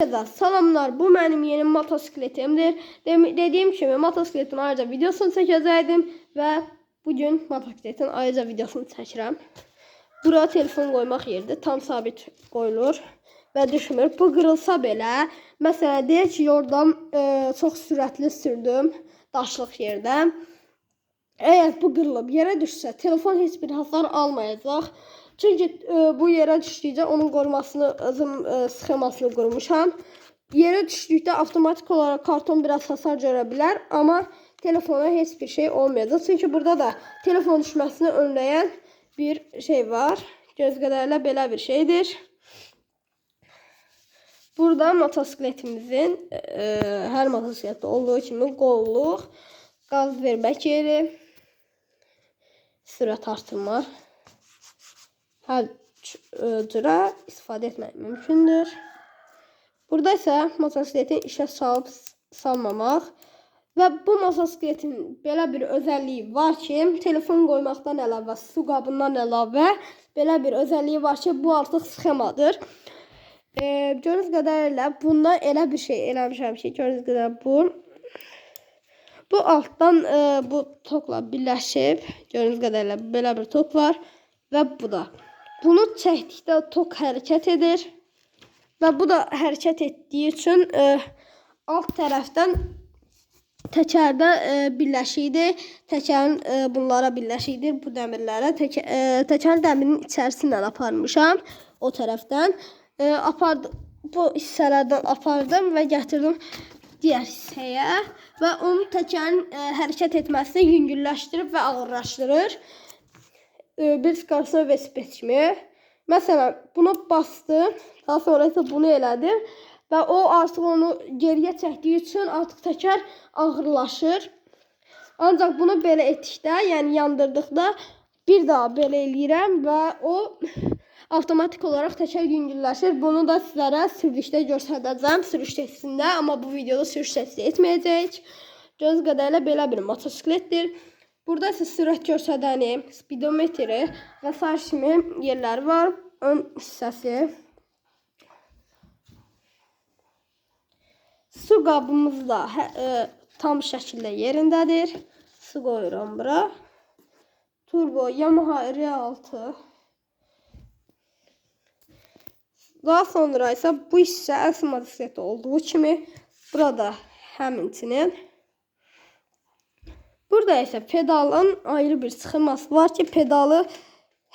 Herkese Salamlar bu benim yeni motosikletimdir. Dediğim gibi motosikletin ayrıca videosunu çekəcəkdim ve bugün motosikletin ayrıca videosunu çəkirəm. Bura telefon koymaq yeridir. Tam sabit qoyulur və düşmür. Bu qırılsa belə, məsələn deyək ki, yoldan e, çox sürətli sürdüm daşlıq yerdə. Eğer bu qırılıb yerə düşsə, telefon heç bir hasar almayacaq. Çünki e, bu yerə düşdükcə onun qorumasını, özüm e, sxemasını qurmuşam. Yerə düşdükdə avtomatik olaraq karton biraz hasar görə bilər, amma telefona heç bir şey olmayacaq. Çünki burada da telefon düşməsini önləyən bir şey var. Göz qədərlə belə bir şeydir. Burada motosikletimizin e, hər motosikletdə olduğu kimi qolluq, qaz vermək yeri, sürət artırma hər cürə istifadə etmək mümkündür. Burada isə motosikletin işə salıb salmamaq və bu motosikletin belə bir özəlliyi var ki, telefon qoymaqdan əlavə, su qabından əlavə belə bir özəlliyi var ki, bu artıq sxemadır. E, gördüyünüz qədərilə bundan elə bir şey eləmişəm ki, gördüyünüz qədər bu bu altdan e, bu tokla birləşib, gördüyünüz qədərilə belə bir tok var və bu da. Bunu çəkdikdə tok hərəkət edir və bu da hərəkət etdiyi üçün e, alt tərəfdən təkərdə e, birləşikdir. Təkərin e, bunlara birləşikdir bu dəmirlərə. Tək, e, təkər dəmirin içərisindən aparmışam o tərəfdən. E, apardı, bu hissələrdən apardım və gətirdim digər hissəyə və onun təkərin e, hərəkət etməsini yüngülləşdirib və ağırlaşdırır. E, bir skarsına velosiped kimi. Məsələn, buna bastım, daha sonra isə bunu elədim və o artıq onu geriyə çəkdiyi üçün artıq təkər ağırlaşır. Ancaq bunu belə etdikdə, yəni yandırdıqda bir daha belə eləyirəm və o avtomatik olaraq təkər yüngülləşir. Bunu da sizlərə sürüşdə göstərəcəm, sürüş testində, amma bu videoda sürüş testi etməyəcəyik. Göz qədərlə belə bir motosikletdir. Burada isə sürət göstərəni, speedometri və sair kimi yerləri var. Ön hissəsi. Su qabımız da hə, e, tam şəkildə yerindədir. Su qoyuram bura. Turbo Yamaha R6. Daha sonra isə bu hissə əsl modifikatı olduğu kimi burada həmçinin Burada isə pedalın ayrı bir sxeması var ki, pedalı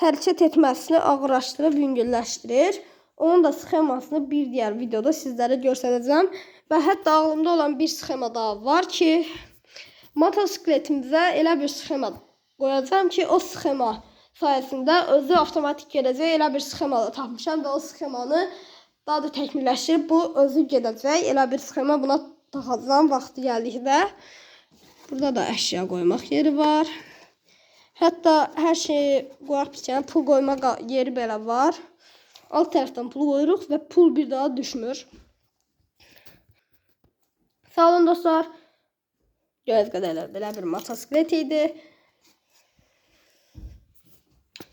hərəkət etməsini ağırlaşdırıb yüngülləşdirir. Onun da sxemasını bir diğer videoda sizlərə göstərəcəm. Və hətta ağlımda olan bir sxema daha var ki, motosikletimizə elə bir sxema qoyacağam ki, o sxema sayəsində özü avtomatik gedəcək elə bir sxema da tapmışam və o sxemanı daha da təkmilləşdirib bu özü gedəcək. Elə bir sxema buna taxacağam vaxtı gəldikdə. Burada da əşya qoymaq yeri var. Hətta hər şeyi qoyaq biçən pul qoyma qa- yeri belə var. Alt tərəfdən pul qoyuruq və pul bir daha düşmür. Sağ olun dostlar. Göz qədərlə belə bir motosiklet idi.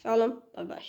Sağ olun. Bay bay.